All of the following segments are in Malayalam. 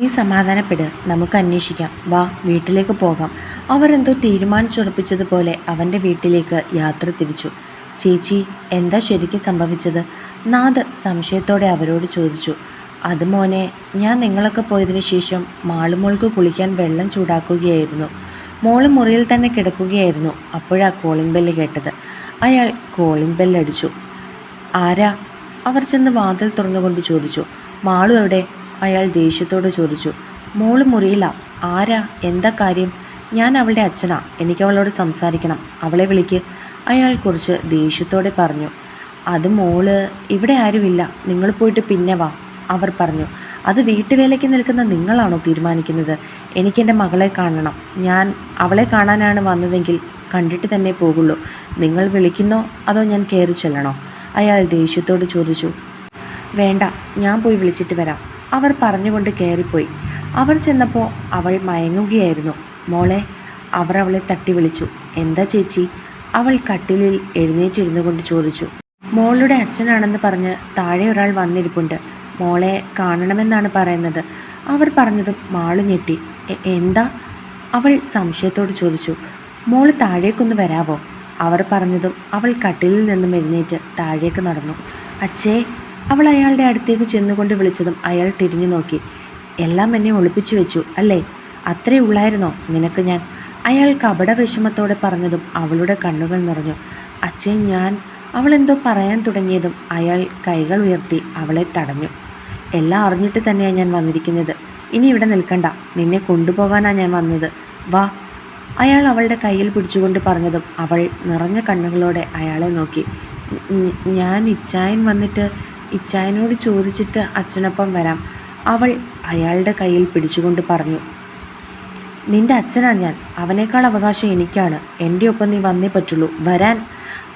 നീ സമാധാനപ്പെട്. നമുക്ക് അന്വേഷിക്കാം. വാ വീട്ടിലേക്ക് പോകാം. അവരെന്തോ തീരുമാനിച്ചുറപ്പിച്ചതുപോലെ അവന്റെ വീട്ടിലേക്ക് യാത്ര തിരിച്ചു. ചേച്ചി എന്താ ശരിക്കും സംഭവിച്ചത്? നാഥ് സംശയത്തോടെ അവരോട് ചോദിച്ചു. അത് മോനെ ഞാൻ നിങ്ങളൊക്കെ പോയതിന് ശേഷം മാളുമോൾക്ക് കുളിക്കാൻ വെള്ളം ചൂടാക്കുകയായിരുന്നു. മോൾ മുറിയിൽ തന്നെ കിടക്കുകയായിരുന്നു. അപ്പോഴാ കോളിംഗ് ബെല്ല് കേട്ടത്. അയാൾ കോളിംഗ് ബെല്ലടിച്ചു ആരാ? അവർ ചെന്ന് വാതിൽ തുറന്നുകൊണ്ട് ചോദിച്ചു. മാളു എവിടെ? അയാൾ ദേഷ്യത്തോട് ചോദിച്ചു മോൾ മുറിയില്ല ആരാ? എന്താ കാര്യം? ഞാൻ അവളുടെ അച്ഛനാ. എനിക്ക് അവളോട് സംസാരിക്കണം. അവളെ വിളിക്ക്. അയാൾ കുറച്ച് ദേഷ്യത്തോടെ പറഞ്ഞു അത് മോൾ ഇവിടെ ആരുമില്ല. നിങ്ങൾ പോയിട്ട് പിന്നെ വാ അവർ പറഞ്ഞു. അത് വീട്ടുവേലയ്ക്ക് നിൽക്കുന്ന നിങ്ങളാണോ തീരുമാനിക്കുന്നത്? എനിക്കെന്റെ മകളെ കാണണം. ഞാൻ അവളെ കാണാനാണ് വന്നതെങ്കിൽ കണ്ടിട്ട് തന്നെ പോകുള്ളൂ. നിങ്ങൾ വിളിക്കുന്നോ അതോ ഞാൻ കയറി ചെല്ലണോ? അയാൾ ദേഷ്യത്തോട് ചോദിച്ചു വേണ്ട. ഞാൻ പോയി വിളിച്ചിട്ട് വരാം. അവർ പറഞ്ഞുകൊണ്ട് കയറിപ്പോയി. അവർ ചെന്നപ്പോൾ അവൾ മയങ്ങുകയായിരുന്നു. മോളെ അവർ അവളെ തട്ടി വിളിച്ചു. എന്താ ചേച്ചി? അവൾ കട്ടിലിൽ എഴുന്നേറ്റിരുന്നു കൊണ്ട് ചോദിച്ചു. മോളുടെ അച്ഛനാണെന്ന് പറഞ്ഞ് താഴെ ഒരാൾ വന്നിരിപ്പുണ്ട്. മോളെ കാണണമെന്നാണ് പറയുന്നത്. അവർ പറഞ്ഞതും മാളു ഞെട്ടി. എന്താ? അവൾ സംശയത്തോട് ചോദിച്ചു. മോൾ താഴേക്കൊന്ന് വരാവോ? അവർ പറഞ്ഞതും അവൾ കട്ടിലിൽ നിന്നും എഴുന്നേറ്റ് താഴേക്ക് നടന്നു. അച്ഛേ അവൾ അയാളുടെ അടുത്തേക്ക് ചെന്നുകൊണ്ട് വിളിച്ചതും അയാൾ തിരിഞ്ഞു നോക്കി. എല്ലാം എന്നെ ഒളിപ്പിച്ചു വെച്ചു അല്ലേ? അത്രേ ഉള്ളായിരുന്നോ നിനക്ക് ഞാൻ? അയാൾ കപട വിഷമത്തോടെ പറഞ്ഞതും അവളുടെ കണ്ണുകൾ നിറഞ്ഞു. അച്ഛൻ ഞാൻ അവളെന്തോ പറയാൻ തുടങ്ങിയതും അയാൾ കൈകൾ ഉയർത്തി അവളെ തടഞ്ഞു. എല്ലാം അറിഞ്ഞിട്ട് തന്നെയാണ് ഞാൻ വന്നിരിക്കുന്നത്. ഇനി ഇവിടെ നിൽക്കണ്ട. നിന്നെ കൊണ്ടുപോകാനാണ് ഞാൻ വന്നത്. വാ. അയാൾ അവളുടെ കയ്യിൽ പിടിച്ചുകൊണ്ട് പറഞ്ഞതും അവൾ നിറഞ്ഞ കണ്ണുകളോടെ അയാളെ നോക്കി. ഞാൻ ഇച്ചായൻ വന്നിട്ട് ഇച്ചായനോട് ചോദിച്ചിട്ട് അച്ഛനൊപ്പം വരാം. അവൾ അയാളുടെ കയ്യിൽ പിടിച്ചുകൊണ്ട് പറഞ്ഞു നിന്റെ അച്ഛനാ ഞാൻ. അവനേക്കാൾ അവകാശം എനിക്കാണ്. എന്റെ ഒപ്പം നീ വന്നേ പറ്റുള്ളൂ. വരാൻ.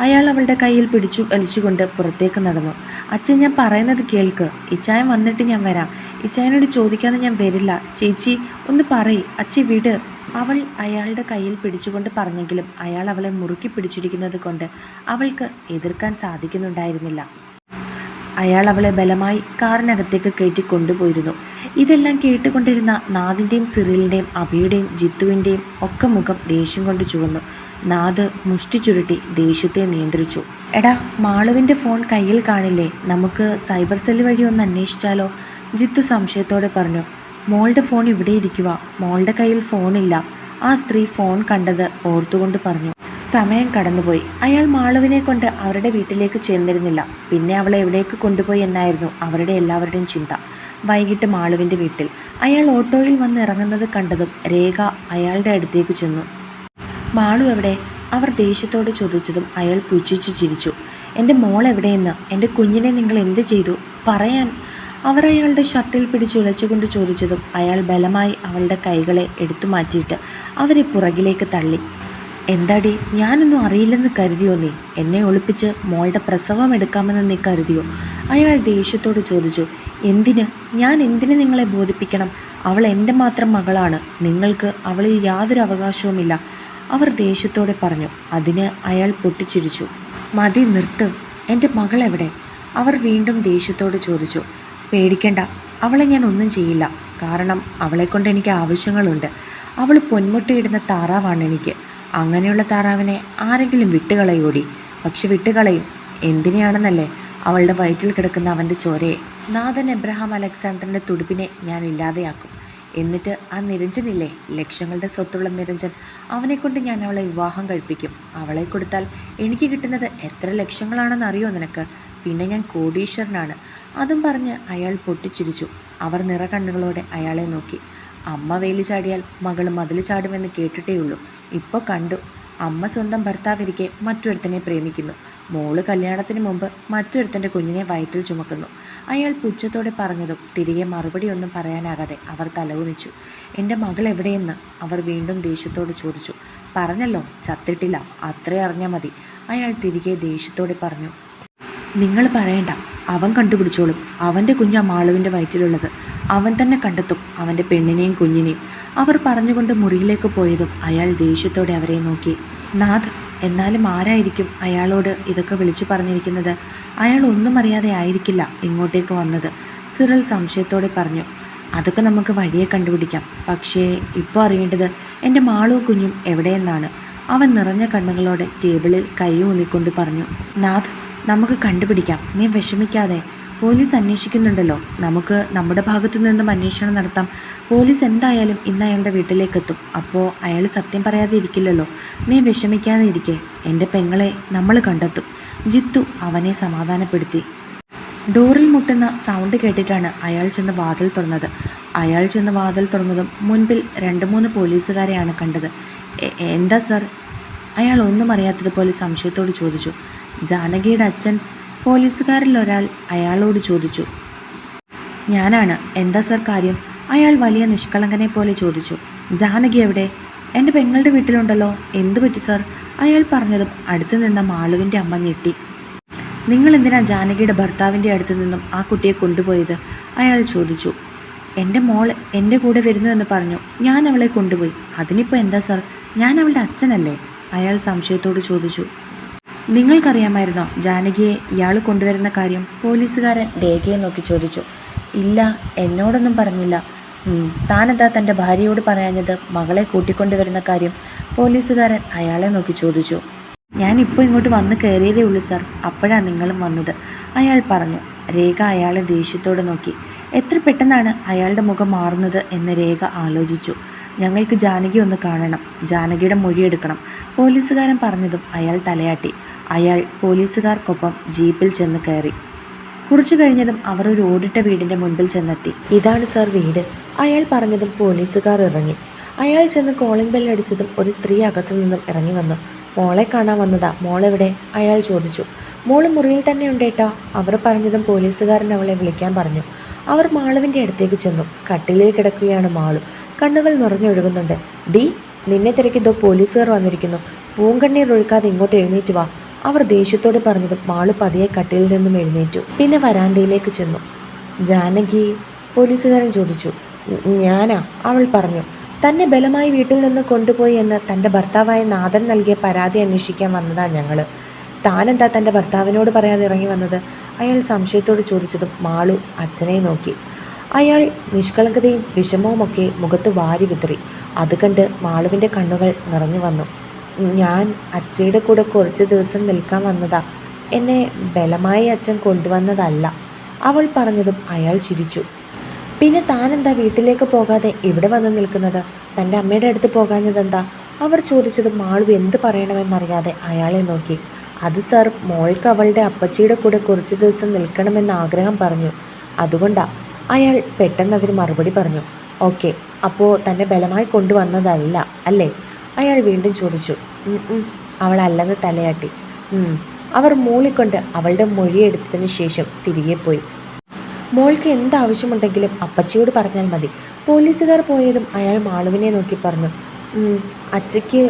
അയാൾ അവളുടെ കയ്യിൽ പിടിച്ചു വലിച്ചുകൊണ്ട് പുറത്തേക്ക് നടന്നു. അച്ഛൻ ഞാൻ പറയുന്നത് കേൾക്ക്. ഇച്ചായൻ വന്നിട്ട് ഞാൻ വരാം. ഇച്ചായനോട് ചോദിക്കാതെ ഞാൻ വരില്ല. ചേച്ചി ഒന്ന് പറയ്. അച്ഛി വിട്. അവൾ അയാളുടെ കയ്യിൽ പിടിച്ചുകൊണ്ട് പറഞ്ഞെങ്കിലും അയാൾ അവളെ മുറുക്കി പിടിച്ചിരിക്കുന്നത് കൊണ്ട് അവൾക്ക് എതിർക്കാൻ സാധിക്കുന്നുണ്ടായിരുന്നില്ല. അയാൾ അവളെ ബലമായി കാറിനകത്തേക്ക് കയറ്റി കൊണ്ടുപോയിരുന്നു. ഇതെല്ലാം കേട്ടുകൊണ്ടിരുന്ന നാദിന്റെയും സിറിലിന്റെയും അഭിയുടെയും ജിത്തുവിന്റെയും ഒക്കെ മുഖം ദേഷ്യം കൊണ്ട് ചുവന്നു. നാദ് മുഷ്ടി ചുരുട്ടി ദേഷ്യത്തെ നിയന്ത്രിച്ചു. എടാ മാളുവിന്റെ ഫോൺ കയ്യിൽ കാണില്ലേ? നമുക്ക് സൈബർ സെല്ല് വഴി ഒന്ന് അന്വേഷിച്ചാലോ? ജിത്തു സംശയത്തോടെ പറഞ്ഞു. മോളുടെ ഫോൺ ഇവിടെ ഇരിക്കുക മോളുടെ കയ്യിൽ ഫോണില്ല ആ സ്ത്രീ ഫോൺ കണ്ടത് ഓർത്തുകൊണ്ട് പറഞ്ഞു. സമയം കടന്നുപോയി. അയാൾ മാളുവിനെ കൊണ്ട് അവരുടെ വീട്ടിലേക്ക് ചെന്നിരുന്നില്ല. പിന്നെ അവളെ എവിടേക്ക് കൊണ്ടുപോയി എന്നായിരുന്നു അവരുടെ എല്ലാവരുടെയും ചിന്ത. വൈകിട്ട് മാളുവിന്റെ വീട്ടിൽ. അയാൾ ഓട്ടോയിൽ വന്ന് ഇറങ്ങുന്നത് കണ്ടതും രേഖ അയാളുടെ അടുത്തേക്ക് ചെന്നു. മാളു എവിടെ? അവർ ദേഷ്യത്തോട് ചോദിച്ചതും അയാൾ പുച്ഛിച്ചു ചിരിച്ചു. എന്റെ മോൾ എവിടെയെന്ന്? എന്റെ കുഞ്ഞിനെ നിങ്ങൾ എന്ത് ചെയ്തു? പറയാൻ. അവർ അയാളുടെ ഷർട്ടിൽ പിടിച്ച് ഉലച്ചുകൊണ്ട് ചോദിച്ചതും അയാൾ ബലമായി അവളുടെ കൈകളെ എടുത്തു മാറ്റിയിട്ട് അവരെ പുറകിലേക്ക് തള്ളി. എന്താടി? ഞാനൊന്നും അറിയില്ലെന്ന് കരുതിയോ നീ? എന്നെ ഒളിപ്പിച്ച് മോളുടെ പ്രസവം എടുക്കാമെന്ന് നീ കരുതിയോ? അയാൾ ദേഷ്യത്തോട് ചോദിച്ചു എന്തിന്? ഞാൻ എന്തിന് നിങ്ങളെ ബോധിപ്പിക്കണം? അവൾ എന്റെ മാത്രം മകളാണ്. നിങ്ങൾക്ക് അവളിൽ യാതൊരു അവകാശവുമില്ല. അവർ ദേഷ്യത്തോടെ പറഞ്ഞു അതിന് അയാൾ പൊട്ടിച്ചിരിച്ചു. മതി നിർത്ത്. എന്റെ മകൾ എവിടെ? അവർ വീണ്ടും ദേഷ്യത്തോട് ചോദിച്ചു പേടിക്കണ്ട. അവളെ ഞാൻ ഒന്നും ചെയ്യില്ല. കാരണം അവളെക്കൊണ്ട് എനിക്ക് ആവശ്യങ്ങളുണ്ട്. അവൾ പൊന്മുട്ടയിടുന്ന താറാവാണ് എനിക്ക്. അങ്ങനെയുള്ള താറാവിനെ ആരെങ്കിലും വിട്ടുകളയോടി. പക്ഷെ വിട്ടുകളയും. എന്തിനെയാണെന്നല്ലേ? അവളുടെ വയറ്റിൽ കിടക്കുന്ന അവന്റെ ചോരയെ നാഥൻ എബ്രഹാം അലക്സാണ്ടറിന്റെ തുടുപ്പിനെ ഞാൻ ഇല്ലാതെയാക്കും. എന്നിട്ട് ആ നിരഞ്ജനില്ലേ? ലക്ഷങ്ങളുടെ സ്വത്തുള്ള നിരഞ്ജൻ. അവനെക്കൊണ്ട് ഞാൻ അവളെ വിവാഹം കഴിപ്പിക്കും. അവളെ കൊടുത്താൽ എനിക്ക് കിട്ടുന്നത് എത്ര ലക്ഷങ്ങളാണെന്ന് അറിയോ നിനക്ക്? പിന്നെ ഞാൻ കോടീശ്വരനാണ്. അതും പറഞ്ഞ് അയാൾ പൊട്ടിച്ചിരിച്ചു. അവർ നിറകണ്ണുകളോടെ അയാളെ നോക്കി. അമ്മ വേലി ചാടിയാൽ മകൾ മതിൽ ചാടുമെന്ന് കേട്ടിട്ടേയുള്ളൂ. ഇപ്പോൾ കണ്ടു. അമ്മ സ്വന്തം ഭർത്താവിരിക്കെ മറ്റൊരുത്തനെ പ്രേമിക്കുന്നു. മോൾ കല്യാണത്തിന് മുമ്പ് മറ്റൊരുത്തന്റെ കുഞ്ഞിനെ വയറ്റിൽ ചുമക്കുന്നു. അയാൾ പുച്ഛത്തോടെ പറഞ്ഞതും തിരികെ മറുപടി ഒന്നും പറയാനാകാതെ അവർ തലകുനിച്ചു. എന്റെ മകൾ എവിടെയെന്ന്? അവർ വീണ്ടും ദേഷ്യത്തോട് ചോദിച്ചു. പറഞ്ഞല്ലോ ചത്തിട്ടില്ല. അത്രേ അറിഞ്ഞാൽ മതി. അയാൾ തിരികെ ദേഷ്യത്തോടെ പറഞ്ഞു. നിങ്ങൾ പറയണ്ട. അവൻ കണ്ടുപിടിച്ചോളും. അവന്റെ കുഞ്ഞാ മാളുവിന്റെ വയറ്റിലുള്ളത്. അവൻ തന്നെ കണ്ടെത്തും അവന്റെ പെണ്ണിനെയും കുഞ്ഞിനെയും. അവർ പറഞ്ഞുകൊണ്ട് മുറിയിലേക്ക് പോയതും അയാൾ ദേഷ്യത്തോടെ അവരെ നോക്കി. നാഥ് എന്നാലും ആരായിരിക്കും അയാളോട് ഇതൊക്കെ വിളിച്ചു പറഞ്ഞിരിക്കുന്നത്? അയാൾ ഒന്നും അറിയാതെ ആയിരിക്കില്ല ഇങ്ങോട്ടേക്ക് വന്നത് സിറൽ സംശയത്തോടെ പറഞ്ഞു. അതൊക്കെ നമുക്ക് വഴിയെ കണ്ടുപിടിക്കാം. പക്ഷേ ഇപ്പോൾ അറിയേണ്ടത് എന്റെ മാളോ കുഞ്ഞും എവിടെയെന്നാണ്. അവൻ നിറഞ്ഞ കണ്ണുകളോടെ ടേബിളിൽ കൈ ഊന്നിക്കൊണ്ട് പറഞ്ഞു. നാഥ് നമുക്ക് കണ്ടുപിടിക്കാം. നീ വിഷമിക്കാതെ. പോലീസ് അന്വേഷിക്കുന്നുണ്ടല്ലോ. നമുക്ക് നമ്മുടെ ഭാഗത്തു നിന്നും അന്വേഷണം നടത്താം. പോലീസ് എന്തായാലും ഇന്ന് അയാളുടെ വീട്ടിലേക്ക് എത്തും അപ്പോൾ അയാൾ സത്യം പറയാതെ ഇരിക്കില്ലല്ലോ. നീ വിഷമിക്കാതെ ഇരിക്കേ എന്റെ പെങ്ങളെ നമ്മൾ കണ്ടെത്തും. ജിത്തു അവനെ സമാധാനപ്പെടുത്തി. ഡോറിൽ മുട്ടുന്ന സൗണ്ട് കേട്ടിട്ടാണ് അയാൾ ചെന്ന് വാതിൽ തുറന്നത്. അയാൾ ചെന്ന് വാതിൽ തുറന്നതും മുൻപിൽ രണ്ട് മൂന്ന് പോലീസുകാരെയാണ് കണ്ടത്. എന്താ സർ? അയാൾ ഒന്നും അറിയാത്തതുപോലെ സംശയത്തോട് ചോദിച്ചു. ജാനകിയുടെ അച്ഛൻ പോലീസുകാരിൽ ഒരാൾ അയാളോട് ചോദിച്ചു. ഞാനാണ്. എന്താ സർ കാര്യം? അയാൾ വലിയ നിഷ്കളങ്കനെ പോലെ ചോദിച്ചു. ജാനകി എവിടെ? എന്റെ പെങ്ങളുടെ വീട്ടിലുണ്ടല്ലോ. എന്തു പറ്റി സർ? അയാൾ പറഞ്ഞതും അടുത്തു നിന്ന മാളുവിന്റെ അമ്മ ഞെട്ടി. നിങ്ങൾ എന്തിനാ ജാനകിയുടെ ഭർത്താവിന്റെ അടുത്ത് നിന്നും ആ കുട്ടിയെ കൊണ്ടുപോയത്? അയാൾ ചോദിച്ചു. എന്റെ മോൾ എന്റെ കൂടെ വരുന്നു എന്ന് പറഞ്ഞു. ഞാൻ അവളെ കൊണ്ടുപോയി. അതിനിപ്പോൾ എന്താ സർ? ഞാൻ അവളുടെ അച്ഛനല്ലേ? അയാൾ സംശയത്തോട് ചോദിച്ചു. നിങ്ങൾക്കറിയാമായിരുന്നോ ജാനകിയെ ഇയാൾ കൊണ്ടുവരുന്ന കാര്യം? പോലീസുകാരൻ രേഖയെ നോക്കി ചോദിച്ചു. ഇല്ല എന്നോടൊന്നും പറഞ്ഞില്ല. താനെന്താ തന്റെ ഭാര്യയോട് പറയാഞ്ഞത്? മകളെ കൂട്ടിക്കൊണ്ടുവരുന്ന കാര്യം. പോലീസുകാരൻ അയാളെ നോക്കി ചോദിച്ചു. ഞാൻ ഇപ്പോൾ ഇങ്ങോട്ട് വന്ന് കയറിയതേ ഉള്ളൂ സാർ. അപ്പോഴാണ് നിങ്ങളും വന്നത്. അയാൾ പറഞ്ഞു. രേഖ അയാളെ ദേഷ്യത്തോടെ നോക്കി. എത്ര പെട്ടെന്നാണ് അയാളുടെ മുഖം മാറുന്നത് എന്ന് രേഖ ആലോചിച്ചു. ഞങ്ങൾക്ക് ജാനകി ഒന്ന് കാണണം. ജാനകിയുടെ മൊഴിയെടുക്കണം പോലീസുകാരൻ പറഞ്ഞതും അയാൾ തലയാട്ടി. അയാൾ പോലീസുകാർക്കൊപ്പം ജീപ്പിൽ ചെന്ന് കയറി. കുറച്ചു കഴിഞ്ഞതും അവർ ഒരു ഓടിട്ട വീടിന്റെ മുൻപിൽ ചെന്നെത്തി. ഇതാണ് സാർ വീട് അയാൾ പറഞ്ഞതും പോലീസുകാർ ഇറങ്ങി. അയാൾ ചെന്ന് കോളിംഗ് ബെൽ അടിച്ചതും ഒരു സ്ത്രീ അകത്തു നിന്നും ഇറങ്ങി വന്നു. മോളെ കാണാൻ വന്നതാ. മോളെവിടെ? അയാൾ ചോദിച്ചു. മോൾ മുറിയിൽ തന്നെ ഉണ്ടേട്ടാ അവർ പറഞ്ഞതും പോലീസുകാരൻ അവളെ വിളിക്കാൻ പറഞ്ഞു. അവർ മാളുവിന്റെ അടുത്തേക്ക് ചെന്നു. കട്ടിലിൽ കിടക്കുകയാണ് മാളു. കണ്ണുകൾ നിറഞ്ഞൊഴുകുന്നുണ്ട് ഡി നിന്നെ തിരക്കിതോ പോലീസുകാർ വന്നിരിക്കുന്നു. പൂങ്കണ്ണീർ ഒഴുക്കാതെ ഇങ്ങോട്ട് എഴുന്നേറ്റ് വാ. അവർ ദേഷ്യത്തോട് പറഞ്ഞതും മാൾ പതിയെ കട്ടിയിൽ നിന്നും എഴുന്നേറ്റു. പിന്നെ വരാന്തയിലേക്ക് ചെന്നു. ജാനകി പോലീസുകാരൻ ചോദിച്ചു ഞാനാ? അവൾ പറഞ്ഞു തന്നെ ബലമായി വീട്ടിൽ നിന്ന് കൊണ്ടുപോയി എന്ന് തന്റെ ഭർത്താവായ നാഥൻ നൽകിയ പരാതി അന്വേഷിക്കാൻ വന്നതാ ഞങ്ങൾ താനെന്താ തന്റെ ഭർത്താവിനോട് പറയാതെ ഇറങ്ങി വന്നത്? അയാൾ സംശയത്തോട് ചോദിച്ചതും മാളു അച്ഛനെ നോക്കി. അയാൾ നിഷ്കളങ്കതയും വിഷമവുമൊക്കെ മുഖത്ത് വാരി വിതറി. അത് കണ്ട് മാളുവിന്റെ കണ്ണുകൾ നിറഞ്ഞു വന്നു. ഞാൻ അച്ഛയുടെ കൂടെ കുറച്ച് ദിവസം നിൽക്കാൻ വന്നതാ. എന്നെ ബലമായി അച്ഛൻ കൊണ്ടുവന്നതല്ല. അവൾ പറഞ്ഞതും അയാൾ ചിരിച്ചു. പിന്നെ താനെന്താ വീട്ടിലേക്ക് പോകാതെ ഇവിടെ വന്ന് നിൽക്കുന്നത്? തന്റെ അമ്മയുടെ അടുത്ത് പോകാഞ്ഞതെന്താ? അവർ ചോദിച്ചത് മാളു എന്ത് പറയണമെന്നറിയാതെ അയാളെ നോക്കി. അത് സാർ മോൾക്ക് അവളുടെ അപ്പച്ചിയുടെ കൂടെ കുറച്ച് ദിവസം നിൽക്കണമെന്ന് ആഗ്രഹം പറഞ്ഞു. അതുകൊണ്ടാ. അയാൾ പെട്ടെന്ന് അതിന് മറുപടി പറഞ്ഞു. ഓക്കെ അപ്പോൾ തന്നെ ബലമായി കൊണ്ടുവന്നതല്ല അല്ലേ? അയാൾ വീണ്ടും ചോദിച്ചു. അവൾ തലയാട്ടി. അവർ മൂളിക്കൊണ്ട് അവളുടെ മൊഴിയെടുത്തതിന് ശേഷം തിരികെ പോയി. മോൾക്ക് എന്ത് ആവശ്യമുണ്ടെങ്കിലും അപ്പച്ചിയോട് പറഞ്ഞാൽ മതി. പോലീസുകാർ പോയതും അയാൾ മാളുവിനെ നോക്കി പറഞ്ഞു "ഉം, അച്ചയ്ക്ക്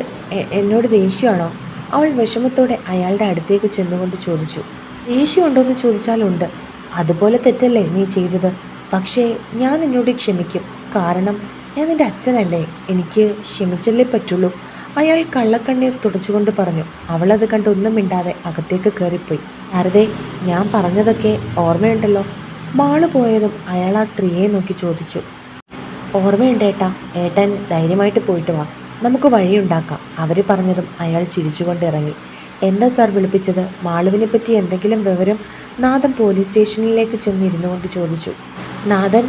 എന്നോട് ദേഷ്യമാണോ? അവൾ വിഷമത്തോടെ അയാളുടെ അടുത്തേക്ക് ചെന്നുകൊണ്ട് ചോദിച്ചു ദേഷ്യമുണ്ടോയെന്ന് ചോദിച്ചാലുണ്ട് അതുപോലെ തെറ്റല്ലേ നീ ചെയ്തത്? പക്ഷേ ഞാൻ നിന്നോട് ക്ഷമിക്കും. കാരണം ഞാൻ നിന്റെ അച്ഛനല്ലേ? എനിക്ക് ക്ഷമിച്ചല്ലേ പറ്റുള്ളൂ. അയാൾ കള്ളക്കണ്ണീർ തുടച്ചുകൊണ്ട് പറഞ്ഞു. അവളത് കണ്ട് ഒന്നും മിണ്ടാതെ അകത്തേക്ക് കയറിപ്പോയി അറുതെ ഞാൻ പറഞ്ഞതൊക്കെ ഓർമ്മയുണ്ടല്ലോ. മാൾ പോയതും അയാൾ ആ സ്ത്രീയെ നോക്കി ചോദിച്ചു. ഓർമ്മയുണ്ട് ഏട്ടാ ഏട്ടൻ ധൈര്യമായിട്ട് പോയിട്ട് വാ. നമുക്ക് വഴിയുണ്ടാക്കാം അവർ പറഞ്ഞതും അയാൾ ചിരിച്ചുകൊണ്ട് ഇറങ്ങി. എന്താ സാർ വിളിപ്പിച്ചത്? മാളുവിനെ പറ്റി എന്തെങ്കിലും വിവരം നാഥൻ പോലീസ് സ്റ്റേഷനിലേക്ക് ചെന്നിരുന്നു കൊണ്ട് ചോദിച്ചു. നാഥൻ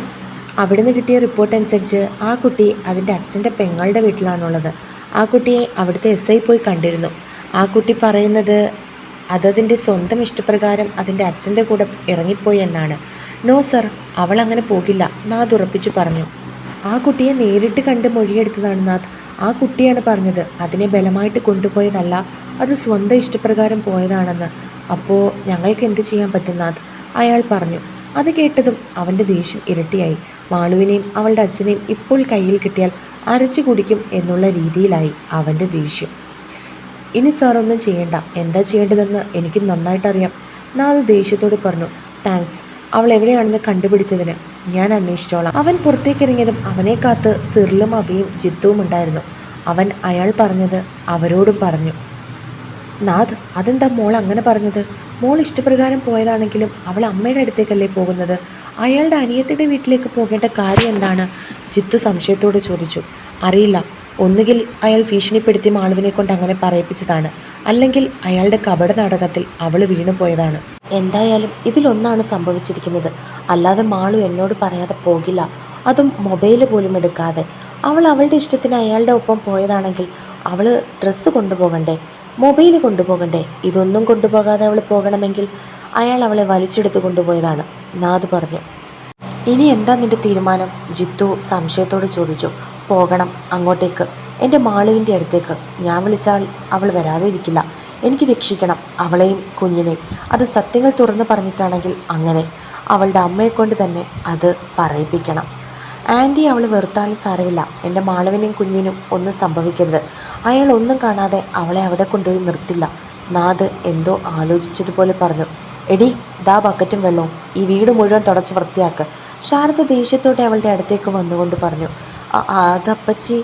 അവിടുന്ന് കിട്ടിയ റിപ്പോർട്ട് അനുസരിച്ച് ആ കുട്ടി അതിന്റെ അച്ഛന്റെ പെങ്ങളുടെ വീട്ടിലാണുള്ളത്. ആ കുട്ടിയെ അവിടുത്തെ എസ് ഐ പോയി കണ്ടിരുന്നു. ആ കുട്ടി പറയുന്നത് അതതിന്റെ സ്വന്തം ഇഷ്ടപ്രകാരം അതിന്റെ അച്ഛന്റെ കൂടെ ഇറങ്ങിപ്പോയി എന്നാണ്. നോ സർ അവൾ അങ്ങനെ പോകില്ല നാഥ് ഉറപ്പിച്ചു പറഞ്ഞു. ആ കുട്ടിയെ നേരിട്ട് കണ്ട് മൊഴിയെടുത്തതാണ് നാഥ് ആ കുട്ടിയാണ് പറഞ്ഞത് അതിനെ ബലമായിട്ട് കൊണ്ടുപോയതല്ല അത് സ്വന്തം ഇഷ്ടപ്രകാരം പോയതാണെന്ന്. അപ്പോൾ ഞങ്ങൾക്ക് എന്ത് ചെയ്യാൻ പറ്റും നാഥ് അയാൾ പറഞ്ഞു. അത് കേട്ടതും അവന്റെ ദേഷ്യം ഇരട്ടിയായി. മാളുവിനെയും അവളുടെ അച്ഛനെയും ഇപ്പോൾ കയ്യിൽ കിട്ടിയാൽ അരച്ചു കുടിക്കും എന്നുള്ള രീതിയിലായി അവന്റെ ദേഷ്യം. ഇനി സാർ ഒന്നും ചെയ്യണ്ട. എന്താ ചെയ്യേണ്ടതെന്ന് എനിക്ക് നന്നായിട്ടറിയാം. നാഥ് ദേഷ്യത്തോട് പറഞ്ഞു താങ്ക്സ് അവൾ എവിടെയാണെന്ന് കണ്ടുപിടിച്ചതിന് ഞാൻ അന്വേഷിച്ചോളാം. അവൻ പുറത്തേക്ക് ഇറങ്ങിയതും അവനെ കാത്ത് സിറിലും അബിയും ജിത്തുവും ഉണ്ടായിരുന്നു. അവൻ അയാൾ പറഞ്ഞത് അവരോടും പറഞ്ഞു. നാഥ് അതെന്താ മോൾ അങ്ങനെ പറഞ്ഞത്? മോൾ ഇഷ്ടപ്രകാരം പോയതാണെങ്കിലും അവൾ അമ്മയുടെ അടുത്തേക്കല്ലേ പോകുന്നത്? അയാളുടെ അനിയത്തിയുടെ വീട്ടിലേക്ക് പോകേണ്ട കാര്യം എന്താണ്? ജിത്തു സംശയത്തോട് ചോദിച്ചു. അറിയില്ല. ഒന്നുകിൽ അയാൾ ഭീഷണിപ്പെടുത്തി മാളുവിനെ കൊണ്ട് അങ്ങനെ പറയിപ്പിച്ചതാണ്. അല്ലെങ്കിൽ അയാളുടെ കപട നാടകത്തിൽ അവൾ വീണുപോയതാണ് എന്തായാലും ഇതിലൊന്നാണ് സംഭവിച്ചിരിക്കുന്നത്. അല്ലാതെ മാളു എന്നോട് പറയാതെ പോകില്ല. അതും മൊബൈൽ പോലും എടുക്കാതെ. അവൾ അവളുടെ ഇഷ്ടത്തിന് അയാളുടെ ഒപ്പം പോയതാണെങ്കിൽ അവൾ ഡ്രസ്സ് കൊണ്ടുപോകണ്ടേ? മൊബൈൽ കൊണ്ടുപോകണ്ടേ? ഇതൊന്നും കൊണ്ടുപോകാതെ അവൾ പോകണമെങ്കിൽ അയാൾ അവളെ വലിച്ചെടുത്തു കൊണ്ടുപോയതാണ് നാദ് പറഞ്ഞു. ഇനി എന്താ നിന്റെ തീരുമാനം? ജിത്തു സംശയത്തോട് ചോദിച്ചു. പോകണം അങ്ങോട്ടേക്ക്. എന്റെ മാളുവിന്റെ അടുത്തേക്ക്. ഞാൻ വിളിച്ചാൽ അവൾ വരാതെ ഇരിക്കില്ല. എനിക്ക് രക്ഷിക്കണം അവളെയും കുഞ്ഞിനെയും. അത് സത്യങ്ങൾ തുറന്ന് പറഞ്ഞിട്ടാണെങ്കിൽ അങ്ങനെ. അവളുടെ അമ്മയെ കൊണ്ട് തന്നെ അത് പറയിപ്പിക്കണം. ആന്റി അവൾ വെറുത്താലും സാരമില്ല. എന്റെ മാളവിനും കുഞ്ഞിനും ഒന്നും സംഭവിക്കരുത്. അയാൾ ഒന്നും കാണാതെ അവളെ അവിടെ കൊണ്ടുപോയി നിർത്തില്ല. നാഥ് എന്തോ ആലോചിച്ചതുപോലെ പറഞ്ഞു. എടി ദാ ബക്കറ്റും വെള്ളവും. ഈ വീട് മുഴുവൻ തുടച്ച് വൃത്തിയാക്ക്. ശാരദ ദേഷ്യത്തോടെ അവളുടെ അടുത്തേക്ക് വന്നുകൊണ്ട് പറഞ്ഞു. "അ- അതപ്പച്ചി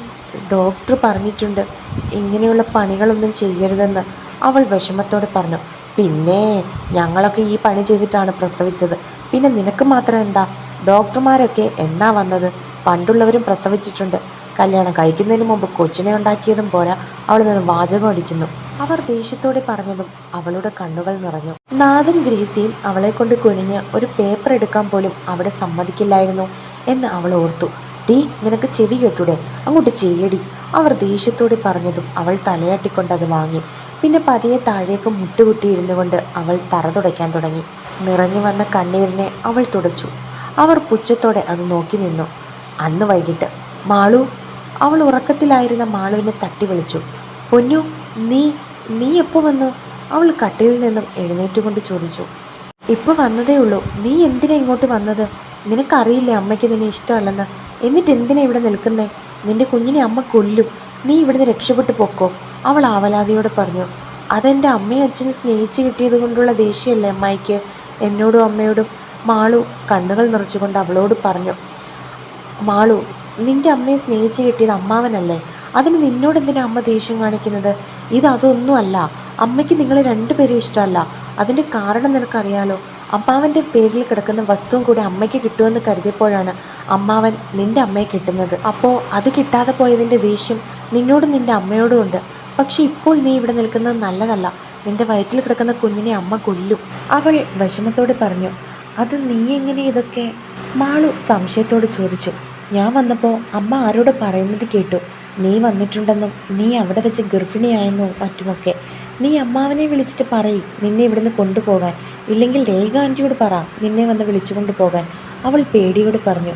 ഡോക്ടർ പറഞ്ഞിട്ടുണ്ട്. ഇങ്ങനെയുള്ള പണികളൊന്നും ചെയ്യരുതെന്ന്. അവൾ വിഷമത്തോടെ പറഞ്ഞു. പിന്നെ ഞങ്ങളൊക്കെ ഈ പണി ചെയ്തിട്ടാണ് പ്രസവിച്ചത്. പിന്നെ നിനക്ക് മാത്രം എന്താ? ഡോക്ടർമാരൊക്കെ എന്നാ വന്നത്? പണ്ടുള്ളവരും പ്രസവിച്ചിട്ടുണ്ട്. കല്യാണം കഴിക്കുന്നതിന് മുമ്പ് കൊച്ചിനെ ഉണ്ടാക്കിയതും പോരാ. അവൾ നിന്ന് വാചകം അടിക്കുന്നു. അവർ ദേഷ്യത്തോടെ പറഞ്ഞതും അവളുടെ കണ്ണുകൾ നിറഞ്ഞു. നാദും ഗ്രീസിയും അവളെ കൊണ്ട് കുനിഞ്ഞ് ഒരു പേപ്പർ എടുക്കാൻ പോലും അവിടെ സമ്മതിക്കില്ലായിരുന്നു എന്ന് അവൾ ഓർത്തു. ഡീ നിനക്ക് ചെവി കെട്ടൂടെ? അങ്ങോട്ട് ചെയ്യടി. അവർ ദേഷ്യത്തോടെ പറഞ്ഞതും അവൾ തലയാട്ടിക്കൊണ്ട് അത് വാങ്ങി. പിന്നെ പതിയെ താഴേക്ക് മുട്ടുകുത്തിയിരുന്നു കൊണ്ട് അവൾ തറ തുടയ്ക്കാൻ തുടങ്ങി. നിറഞ്ഞു വന്ന കണ്ണീരിനെ അവൾ തുടച്ചു. അവർ പുച്ഛത്തോടെ അത് നോക്കി നിന്നു. അന്ന് വൈകിട്ട് മാളു അവൾ ഉറക്കത്തിലായിരുന്ന മാളുവിനെ തട്ടി വിളിച്ചു. പൊന്നു നീ നീ എപ്പോൾ വന്നു? അവൾ കട്ടിലിൽ നിന്നും എഴുന്നേറ്റുകൊണ്ട് ചോദിച്ചു. ഇപ്പോൾ വന്നതേ ഉള്ളൂ. നീ എന്തിനാ ഇങ്ങോട്ട് വന്നത്? നിനക്കറിയില്ലേ അമ്മയ്ക്ക് നിന്നെ ഇഷ്ടമല്ലെന്ന്? എന്നിട്ട് എന്തിനാ ഇവിടെ നിൽക്കുന്നേ? നിന്റെ കുഞ്ഞിനെ അമ്മ കൊല്ലും. നീ ഇവിടുന്ന് രക്ഷപ്പെട്ടു പൊക്കോ? അവൾ ആവലാതിയോട് പറഞ്ഞു. അതെന്റെ അമ്മയും അച്ഛനും സ്നേഹിച്ച് കിട്ടിയത് കൊണ്ടുള്ള ദേഷ്യമല്ലേ അമ്മായിക്ക്? എന്നോടും അമ്മയോടും മാളു കണ്ണുകൾ നിറച്ചുകൊണ്ട് അവളോട് പറഞ്ഞു മാളു നിന്റെ അമ്മയെ സ്നേഹിച്ച് കിട്ടിയത് അമ്മാവനല്ലേ? അതിന് നിന്നോട് എന്തിനാ അമ്മ ദേഷ്യം കാണിക്കുന്നത്? ഇത് അതൊന്നുമല്ല. അമ്മയ്ക്ക് നിങ്ങളെ രണ്ടുപേരും ഇഷ്ടമല്ല. അതിന്റെ കാരണം നിനക്കറിയാലോ? അമ്മാവന്റെ പേരിൽ കിടക്കുന്ന വസ്തുവും കൂടി അമ്മയ്ക്ക് കിട്ടുമെന്ന് കരുതിയപ്പോഴാണ് അമ്മാവൻ നിന്റെ അമ്മയെ കിട്ടുന്നത്. അപ്പോൾ അത് കിട്ടാതെ പോയതിന്റെ ദേഷ്യം നിന്നോടും നിന്റെ അമ്മയോടും ഉണ്ട്. പക്ഷെ ഇപ്പോൾ നീ ഇവിടെ നിൽക്കുന്നത് നല്ലതല്ല. നിന്റെ വയറ്റിൽ കിടക്കുന്ന കുഞ്ഞിനെ അമ്മ കൊല്ലും. അവൾ വിഷമത്തോടെ പറഞ്ഞു അത് നീ എങ്ങനെ ഇതൊക്കെ? മാളു സംശയത്തോട് ചോദിച്ചു. ഞാൻ വന്നപ്പോൾ അമ്മ ആരോട് പറയുന്നത് കേട്ടു. നീ വന്നിട്ടുണ്ടെന്നും നീ അവിടെ വെച്ച് ഗർഭിണിയായെന്നോ മറ്റുമൊക്കെ. നീ അമ്മാവനെ വിളിച്ചിട്ട് പറയി നിന്നെ ഇവിടുന്ന് കൊണ്ടുപോകാൻ. ഇല്ലെങ്കിൽ രേഖ ആന്റിയോട് പറ നിന്നെ വന്ന് വിളിച്ചു കൊണ്ടുപോകാൻ അവൾ പേടിയോട് പറഞ്ഞു.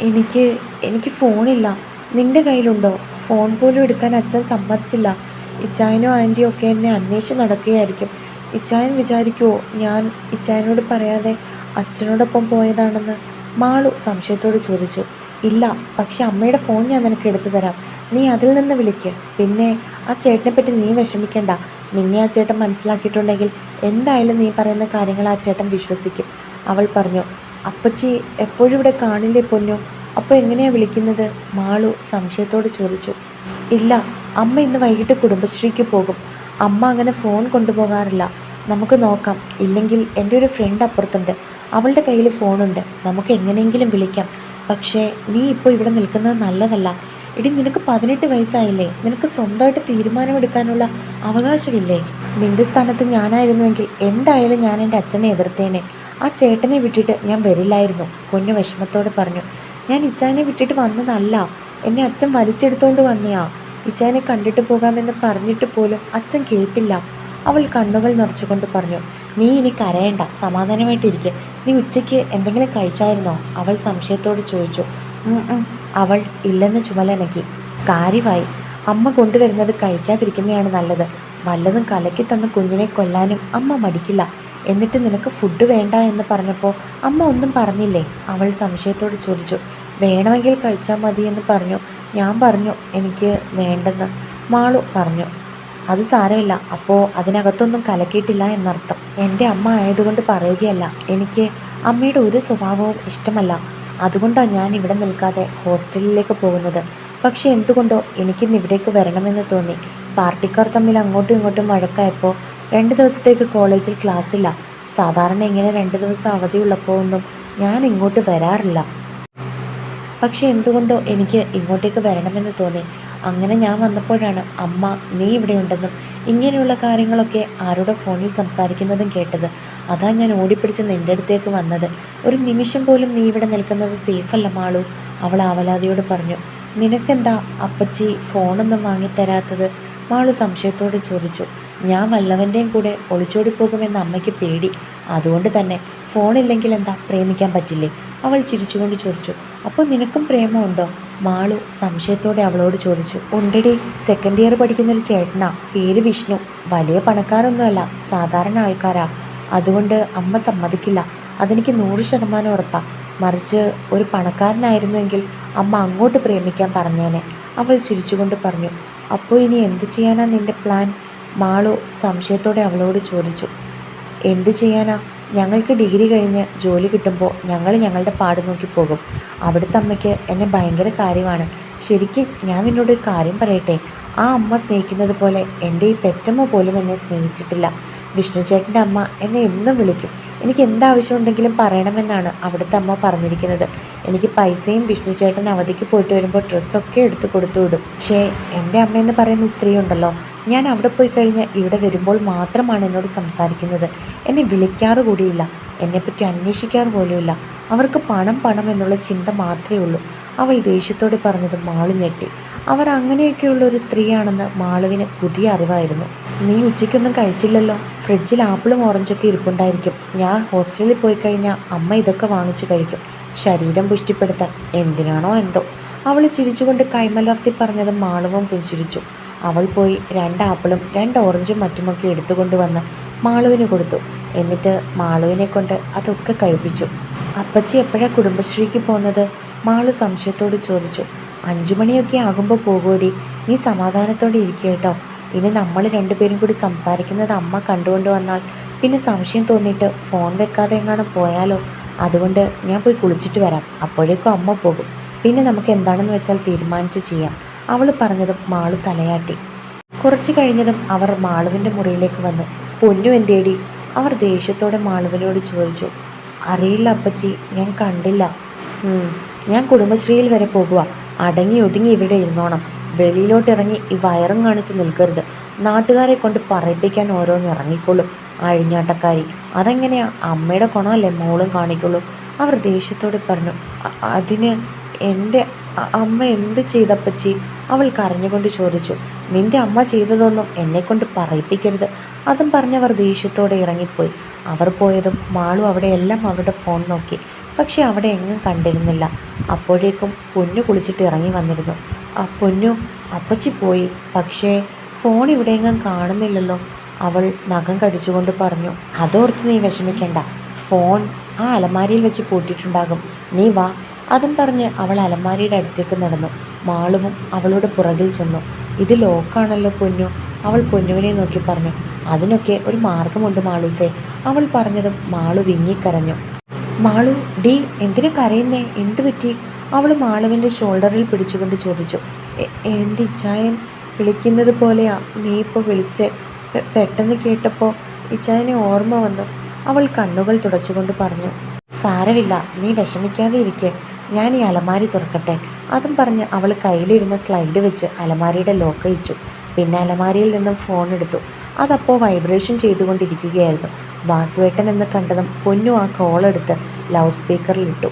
എനിക്ക് എനിക്ക് ഫോണില്ല. നിന്റെ കയ്യിലുണ്ടോ? ഫോൺ പോലും എടുക്കാൻ അച്ഛൻ സമ്മതിച്ചില്ല. ഇച്ചായനോ ആന്റിയോ ഒക്കെ എന്നെ അന്വേഷിച്ച് നടക്കുകയായിരിക്കും. ഇച്ചായൻ വിചാരിക്കുമോ ഞാൻ ഇച്ചായനോട് പറയാതെ അച്ഛനോടൊപ്പം പോയതാണെന്ന് മാളു സംശയത്തോട് ചോദിച്ചു. ഇല്ല പക്ഷെ അമ്മയുടെ ഫോൺ ഞാൻ നിനക്ക് എടുത്തു തരാം. നീ അതിൽ നിന്ന് വിളിക്ക്. പിന്നെ ആ ചേട്ടനെ പറ്റി നീ വിഷമിക്കണ്ട. നിന്നെ ആ ചേട്ടൻ മനസ്സിലാക്കിയിട്ടുണ്ടെങ്കിൽ എന്തായാലും നീ പറയുന്ന കാര്യങ്ങൾ ആ ചേട്ടൻ വിശ്വസിക്കും. അവൾ പറഞ്ഞു അപ്പച്ചി എപ്പോഴും ഇവിടെ കാണില്ലേ പൊന്നു? അപ്പോൾ എങ്ങനെയാ വിളിക്കുന്നത്? മാളു സംശയത്തോട് ചോദിച്ചു ഇല്ല അമ്മ ഇന്ന് വൈകിട്ട് കുടുംബശ്രീക്ക് പോകും. അമ്മ അങ്ങനെ ഫോൺ കൊണ്ടുപോകാറില്ല. നമുക്ക് നോക്കാം. ഇല്ലെങ്കിൽ എന്റെ ഒരു ഫ്രണ്ട് അപ്പുറത്തുണ്ട്. അവളുടെ കയ്യിൽ ഫോണുണ്ട്. നമുക്ക് എങ്ങനെയെങ്കിലും വിളിക്കാം. പക്ഷേ നീ ഇപ്പോൾ ഇവിടെ നിൽക്കുന്നത് നല്ലതല്ല. ഇടി നിനക്ക് പതിനെട്ട് വയസ്സായില്ലേ? നിനക്ക് സ്വന്തമായിട്ട് തീരുമാനമെടുക്കാനുള്ള അവകാശമില്ലേ? നിന്റെ സ്ഥാനത്ത് ഞാനായിരുന്നുവെങ്കിൽ എന്തായാലും ഞാൻ എന്റെ അച്ഛനെ എതിർത്തേനെ. ആ ചേട്ടനെ വിട്ടിട്ട് ഞാൻ വരില്ലായിരുന്നു. പൊന്നു വിഷമത്തോടെ പറഞ്ഞു. ഞാൻ ഇച്ചാനെ വിട്ടിട്ട് വന്നതല്ല. എന്നെ അച്ഛൻ വലിച്ചെടുത്തോണ്ട് വന്നയാ. ഇച്ചാനെ കണ്ടിട്ട് പോകാമെന്ന് പറഞ്ഞിട്ട് പോലും അച്ഛൻ കേട്ടില്ല. അവൾ കണ്ണുകൾ നിറച്ചുകൊണ്ട് പറഞ്ഞു. നീ ഇനി കരയണ്ട സമാധാനമായിട്ടിരിക്കുക നീ ഉച്ചയ്ക്ക് എന്തെങ്കിലും കഴിച്ചായിരുന്നോ? അവൾ സംശയത്തോട് ചോദിച്ചു. അവൾ ഇല്ലെന്ന് ചുമലനക്കി കാര്യമായി. അമ്മ കൊണ്ടുവരുന്നത് കഴിക്കാതിരിക്കുന്നതാണ് നല്ലത്. വല്ലതും കലക്കി തന്ന കുഞ്ഞിനെ കൊല്ലാനും അമ്മ മടിക്കില്ല. എന്നിട്ട് നിനക്ക് ഫുഡ് വേണ്ട എന്ന് പറഞ്ഞപ്പോൾ അമ്മ ഒന്നും പറഞ്ഞില്ലേ? അവൾ സംശയത്തോട് ചോദിച്ചു. വേണമെങ്കിൽ കഴിച്ചാൽ മതി എന്ന് പറഞ്ഞു. ഞാൻ പറഞ്ഞു എനിക്ക് വേണ്ടെന്ന്. മാളു പറഞ്ഞു. അത് സാരമില്ല. അപ്പോൾ അതിനകത്തൊന്നും കലക്കിയിട്ടില്ല എന്നർത്ഥം. എന്റെ അമ്മ ആയതുകൊണ്ട് പറയുകയല്ല. എനിക്ക് അമ്മയുടെ ഒരു സ്വഭാവവും ഇഷ്ടമല്ല. അതുകൊണ്ടാണ് ഞാൻ ഇവിടെ നിൽക്കാതെ ഹോസ്റ്റലിലേക്ക് പോകുന്നത്. പക്ഷേ എന്തുകൊണ്ടോ എനിക്കിന്ന് ഇവിടേക്ക് വരണമെന്ന് തോന്നി. പാർട്ടിക്കാർ തമ്മിൽ അങ്ങോട്ടും ഇങ്ങോട്ടും വഴക്കായപ്പോൾ രണ്ട് ദിവസത്തേക്ക് കോളേജിൽ ക്ലാസ് ഇല്ല സാധാരണ ഇങ്ങനെ രണ്ട് ദിവസം അവധിയുള്ളപ്പോൾ ഒന്നും ഞാൻ ഇങ്ങോട്ട് വരാറില്ല. പക്ഷേ എന്തുകൊണ്ടോ എനിക്ക് ഇങ്ങോട്ടേക്ക് വരണമെന്ന് തോന്നി. അങ്ങനെ ഞാൻ വന്നപ്പോഴാണ് അമ്മ നീ ഇവിടെ ഉണ്ടെന്നും ഇങ്ങനെയുള്ള കാര്യങ്ങളൊക്കെ ആരുടെ ഫോണിൽ സംസാരിക്കുന്നതും കേട്ടത്. അതാ ഞാൻ ഓടിപ്പിടിച്ച് നിന്റെ അടുത്തേക്ക് വന്നത്. ഒരു നിമിഷം പോലും നീ ഇവിടെ നിൽക്കുന്നത് സേഫല്ല മാളു അവൾ ആവലാതിയോട് പറഞ്ഞു. നിനക്കെന്താ അപ്പച്ചി ഫോണൊന്നും വാങ്ങിത്തരാത്തത്? മാളു സംശയത്തോടെ ചോദിച്ചു. ഞാൻ വല്ലവന്റെയും കൂടെ ഒളിച്ചോടി പോകുമെന്ന് അമ്മയ്ക്ക് പേടി. അതുകൊണ്ട് തന്നെ ഫോണില്ലെങ്കിൽ എന്താ പ്രേമിക്കാൻ പറ്റില്ലേ? അവൾ ചിരിച്ചുകൊണ്ട് ചോദിച്ചു. അപ്പോൾ നിനക്കും പ്രേമമുണ്ടോ? മാളു സംശയത്തോടെ അവളോട് ചോദിച്ചു ഉണ്ടടി സെക്കൻഡ് ഇയർ പഠിക്കുന്ന ഒരു ചേട്ടനാ പേര് വിഷ്ണു. വലിയ പണക്കാരൊന്നുമല്ല സാധാരണ ആൾക്കാരാ. അതുകൊണ്ട് അമ്മ സമ്മതിക്കില്ല. അതെനിക്ക് നൂറ് ശതമാനം ഉറപ്പാ. മറിച്ച് ഒരു പണക്കാരനായിരുന്നുവെങ്കിൽ അമ്മ അങ്ങോട്ട് പ്രേമിക്കാൻ പറഞ്ഞേനെ. അവൾ ചിരിച്ചുകൊണ്ട് പറഞ്ഞു അപ്പോൾ ഇനി എന്ത് ചെയ്യാനാ നിന്റെ പ്ലാൻ? മാളു സംശയത്തോടെ അവളോട് ചോദിച്ചു എന്ത് ചെയ്യാനാ? ഞങ്ങൾക്ക് ഡിഗ്രി കഴിഞ്ഞ് ജോലി കിട്ടുമ്പോൾ ഞങ്ങൾ ഞങ്ങളുടെ പാട് നോക്കി പോകും. അവിടുത്തെ അമ്മയ്ക്ക് എന്നെ ഭയങ്കര കാര്യമാണ്. ശരിക്കും ഞാൻ നിന്നോട് ഒരു കാര്യം പറയട്ടെ? ആ അമ്മ സ്നേഹിക്കുന്നത് പോലെ എന്റെ ഈ പെറ്റമ്മ പോലും എന്നെ സ്നേഹിച്ചിട്ടില്ല. വിഷ്ണു ചേട്ടന്റെ അമ്മ എന്നെ എന്നും വിളിക്കും. എനിക്ക് എന്താവശ്യം ഉണ്ടെങ്കിലും പറയണമെന്നാണ് അവിടുത്തെ അമ്മ പറഞ്ഞിരിക്കുന്നത്. എനിക്ക് പൈസയും വിഷ്ണു ചേട്ടൻ അവധിക്ക് പോയിട്ട് വരുമ്പോൾ ഡ്രസ്സൊക്കെ എടുത്ത് കൊടുത്തു വിടും. പക്ഷേ എന്റെ അമ്മയെന്ന് പറയുന്ന സ്ത്രീ ഉണ്ടല്ലോ. ഞാൻ അവിടെ പോയി കഴിഞ്ഞാൽ ഇവിടെ വരുമ്പോൾ മാത്രമാണ് എന്നോട് സംസാരിക്കുന്നത്. എന്നെ വിളിക്കാറ് കൂടിയില്ല. എന്നെപ്പറ്റി അന്വേഷിക്കാറ് പോലുമില്ല. അവർക്ക് പണം പണം എന്നുള്ള ചിന്ത മാത്രമേ ഉള്ളൂ. അവൾ ദേഷ്യത്തോടെ പറഞ്ഞത് മാളു ഞെട്ടി. അവർ അങ്ങനെയൊക്കെയുള്ള ഒരു സ്ത്രീയാണെന്ന് മാളുവിന് പുതിയ അറിവായിരുന്നു. നീ ഉച്ചയ്ക്കൊന്നും കഴിച്ചില്ലല്ലോ? ഫ്രിഡ്ജിൽ ആപ്പിളും ഓറഞ്ചൊക്കെ ഇരിപ്പുണ്ടായിരിക്കും. ഞാൻ ഹോസ്റ്റലിൽ പോയി കഴിഞ്ഞാൽ അമ്മ ഇതൊക്കെ വാങ്ങിച്ചു കഴിക്കും. ശരീരം പുഷ്ടിപ്പെടുത്താൻ എന്തിനാണോ എന്തോ. അവൾ ചിരിച്ചുകൊണ്ട് കൈമലർത്തി പറഞ്ഞത് മാളവും പുഞ്ചിരിച്ചു അവൾ പോയി രണ്ട് ആപ്പിളും രണ്ട് ഓറഞ്ചും മറ്റുമൊക്കെ എടുത്തുകൊണ്ട് വന്ന് മാളുവിന് കൊടുത്തു. എന്നിട്ട് മാളുവിനെ കൊണ്ട് അതൊക്കെ കഴിപ്പിച്ചു. അപ്പച്ചി എപ്പോഴാണ് കുടുംബശ്രീക്ക് പോകുന്നത്? മാളു സംശയത്തോട് ചോദിച്ചു. അഞ്ചു മണിയൊക്കെ ആകുമ്പോൾ പോകൂടി നീ സമാധാനത്തോടെ ഇരിക്കുക കേട്ടോ. ഇനി നമ്മൾ രണ്ടുപേരും കൂടി സംസാരിക്കുന്നത് അമ്മ കണ്ടുകൊണ്ട് വന്നാൽ പിന്നെ സംശയം തോന്നിയിട്ട് ഫോൺ വെക്കാതെ എങ്ങാനും പോയാലോ? അതുകൊണ്ട് ഞാൻ പോയി കുളിച്ചിട്ട് വരാം. അപ്പോഴേക്കും അമ്മ പോകും. പിന്നെ നമുക്ക് എന്താണെന്ന് വെച്ചാൽ തീരുമാനിച്ച് ചെയ്യാം. അവൾ പറഞ്ഞതും മാളു തലയാട്ടി. കുറച്ച് കഴിഞ്ഞതും അവർ മാളുവിന്റെ മുറിയിലേക്ക് വന്നു. പൊന്നു എന്തേടി അവർ ദേഷ്യത്തോടെ മാളുവിനോട് ചോദിച്ചു. അറിയില്ല അപ്പച്ചി ഞാൻ കണ്ടില്ല. ഞാൻ കുടുംബശ്രീയിൽ വരെ പോകുക അടങ്ങി ഒതുങ്ങി ഇവിടെ ഇരുന്നോണം. വെളിയിലോട്ട് ഇറങ്ങി ഈ വയറും കാണിച്ച് നിൽക്കരുത്. നാട്ടുകാരെ കൊണ്ട് പറയിപ്പിക്കാൻ ഓരോന്ന് ഇറങ്ങിക്കൊള്ളും അഴിഞ്ഞാട്ടക്കാരി. അതെങ്ങനെയാ? അമ്മയുടെ ഗുണമല്ലേ മോളും കാണിക്കുള്ളൂ. അവർ ദേഷ്യത്തോടെ പറഞ്ഞു "അ- അതിന് എന്റെ അമ്മ എന്ത് ചെയ്തപ്പച്ചി? അവൾ കരഞ്ഞുകൊണ്ട് ചോദിച്ചു നിന്റെ അമ്മ ചെയ്തതൊന്നും എന്നെക്കൊണ്ട് പറയിപ്പിക്കരുത്. അതും പറഞ്ഞവർ ദേഷ്യത്തോടെ ഇറങ്ങിപ്പോയി. അവർ പോയതും മാളു അവിടെയെല്ലാം അവരുടെ ഫോൺ നോക്കി പക്ഷെ അവിടെ എങ്ങും കണ്ടിരുന്നില്ല. അപ്പോഴേക്കും പൊന്നു കുളിച്ചിട്ട് ഇറങ്ങി വന്നിരുന്നു. ആ പൊന്നു അപ്പച്ചി പോയി. പക്ഷേ ഫോൺ ഇവിടെയെങ്ങും കാണുന്നില്ലല്ലോ. അവൾ നഖം കടിച്ചുകൊണ്ട് പറഞ്ഞു അതോർത്ത് നീ വിഷമിക്കണ്ട. ഫോൺ ആ അലമാരിയിൽ വെച്ച് പൂട്ടിയിട്ടുണ്ടാകും. നീ വാ. അതും പറഞ്ഞ് അവൾ അലമാരിയുടെ അടുത്തേക്ക് നടന്നു. മാളുവും അവളുടെ പുറകിൽ ചെന്നു. ഇത് ലോക്കാണല്ലോ പൊന്നു. അവൾ പൊന്നുവിനെ നോക്കി പറഞ്ഞു അതിനൊക്കെ ഒരു മാർഗമുണ്ട് മാളൂസേ. അവൾ പറഞ്ഞതും മാളു വിങ്ങിക്കരഞ്ഞു. മാളു ഡി എന്തിനു കരയുന്നേ? എന്തു പറ്റി? അവൾ മാളുവിന്റെ ഷോൾഡറിൽ പിടിച്ചുകൊണ്ട് ചോദിച്ചു "എ- എന്റെ ഇച്ചായൻ വിളിക്കുന്നത് പോലെയാ. നീ ഇപ്പോൾ വിളിച്ച്? പെട്ടെന്ന് കേട്ടപ്പോൾ ഇച്ചായനെ ഓർമ്മ വന്നു. അവൾ കണ്ണുകൾ തുടച്ചുകൊണ്ട് പറഞ്ഞു സാരമില്ല നീ വിഷമിക്കാതെ ഇരിക്കെ. ഞാൻ ഈ അലമാരി തുറക്കട്ടെ. അതും പറഞ്ഞ് അവൾ കയ്യിലിരുന്ന സ്ലൈഡ് വെച്ച് അലമാരിയുടെ ലോക്ക് അഴിച്ചു പിന്നെ അലമാരിയിൽ നിന്നും ഫോൺ എടുത്തു. അതപ്പോൾ വൈബ്രേഷൻ ചെയ്തുകൊണ്ടിരിക്കുകയായിരുന്നു. വാസുവേട്ടൻ എന്ന് കണ്ടതും പൊന്നു ആ കോൾ എടുത്ത് ലൗഡ് സ്പീക്കറിലിട്ടു